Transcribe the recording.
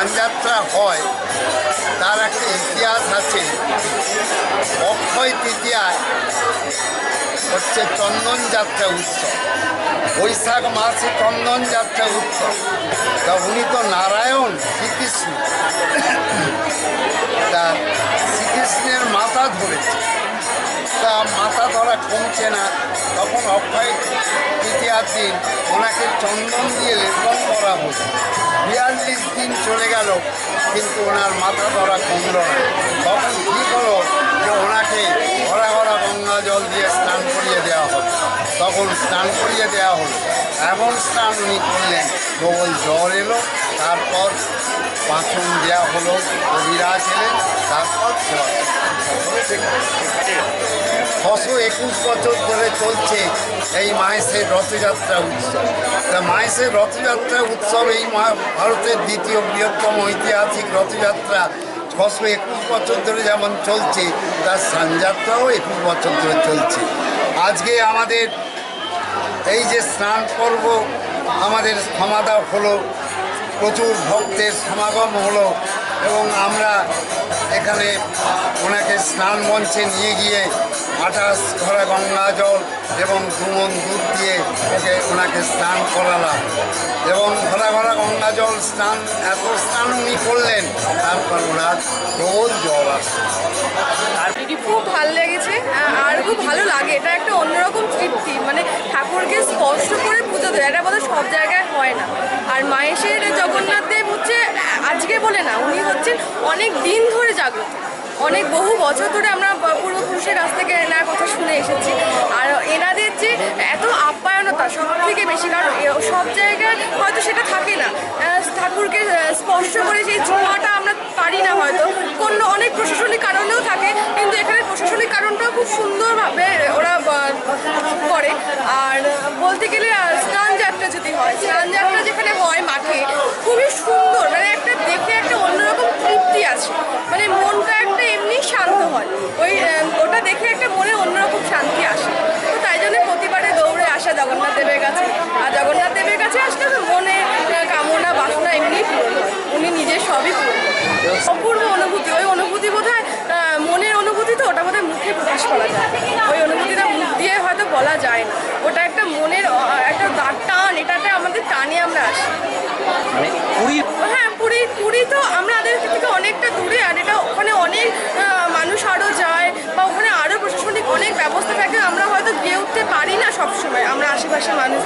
হয়, তার একটা ইতিহাস আছে। অক্ষয় তৃতীয়ায় হচ্ছে চন্দন যাত্রা উৎসব। বৈশাখ মাসে চন্দন যাত্রা উৎসব। তা উনি তো নারায়ণ শ্রীকৃষ্ণ। তা শ্রীকৃষ্ণের মাথা ধরেছে। তা মাথা ধরা কমছে না। তখন অক্ষয় তৃতীয়ার দিন ওনাকে চন্দন দিয়ে লেপন করা হলো বিয়াল্লিশ দিন চলে গেল, কিন্তু ওনার মাথা ধরা কমল না। তখন ঠিক হলো যে ওনাকে ঘরা ঘরা গঙ্গা জল দিয়ে স্নান করিয়ে দেওয়া হলো। তখন স্নান করিয়ে দেওয়া হলো। এমন স্নান উনি করলেন, প্রবল জল এলো, তারপর পাঁচন দেওয়া হলো, কবিরাজ এলেন, তারপর সেবা ছশো একুশ বছর ধরে চলছে এই মাহেশের রথযাত্রা উৎসব। তা মাহেশের রথযাত্রা উৎসব এই ভারতের দ্বিতীয় বৃহত্তম ঐতিহাসিক রথযাত্রা। ছশো একুশ বছর ধরে যেমন চলছে, তার স্নানযাত্রাও একুশ বছর ধরে চলছে। আজকে আমাদের এই যে স্নান পর্ব, আমাদের সমাধা হলো, প্রচুর ভক্তের সমাগম হলো এবং আমরা এখানে স্নান মঞ্চে নিয়ে গিয়ে আঠাশ ঘরা গঙ্গা জল এবং দুমন দুধ দিয়ে ওকে ওনাকে স্নান করালাম। এবং ঘরা ঘরা গঙ্গা জল স্নান, এত স্নান উনি করলেন, তারপর ওনার প্রবল জল আসে। খুব ভালো লেগেছে আর খুব ভালো লাগে। এটা একটা অন্যরকম তৃপ্তি মানে ঠাকুরকে স্পষ্ট করে পুজো দেয় এটা বোধহয় সব জায়গায় হয় না। আর মায়েশের জগন্নাথ দেব হচ্ছে, আজকে বলে না, উনি হচ্ছেন অনেক দিন ধরে জাগ্রত। অনেক বহু বছর ধরে আমরা পূর্বপুরুষের কাছ থেকে এনার কথা শুনে এসেছি। আর এনাদের যে এত আপ্যায়নতা সব থেকে বেশি, কারণ সব জায়গায় হয়তো সেটা থাকে না। ঠাকুরকে স্পর্শ করে সেই ছোঁয়াটা আমরা পারি না হয়তো। কোনো অনেক প্রশাসনিক কারণেও থাকে, কিন্তু এখানে প্রশাসনিক কারণটাও খুব সুন্দরভাবে ওরা করে। আর বলতে গেলে স্নান যাত্রা যদি হয়, স্নান যাত্রা যেখানে হয় মাঠে, খুবই সুন্দর। মানে একটা দেখে একটা অন্যরকম তৃপ্তি আছে মানে মনটা একটা এমনি শান্ত হয় ওই আহ, ওটা দেখে একটা মনে অন্যরকম শান্তি আসে তো তাই জন্য প্রতিবারে দৌড়ে আসা জগন্নাথ দেবের কাছে আর জগন্নাথ দেবের কাছে আসলে তো মনে আহ, কামনা বাসনা এমনি পূরণ হয় উনি নিজে সবই পূরণ করেন। অপূর্ব অনুভূতি ওই অনুভূতি বোধ হয় মনের অনুভূতি তো ওটা বোধহয় মুখে প্রকাশ করা যায় না। ওই অনুভূতিটা মুখ দিয়ে হয়তো যায় না। ওটা একটা মনের একটা দাগ টান এটাতে আমাদের টানে আমরা আসি। মানে পুরীর হ্যাঁ পুরী পুরী তো আমাদের থেকে অনেকটা দূরে আর এটা ওখানে অনেক মানুষ আরও যায় বা ওখানে আরও প্রশাসনিক অনেক ব্যবস্থা থাকে আমরা হয়তো গিয়ে উঠতে পারি না সবসময়। আমরা আশেপাশের মানুষ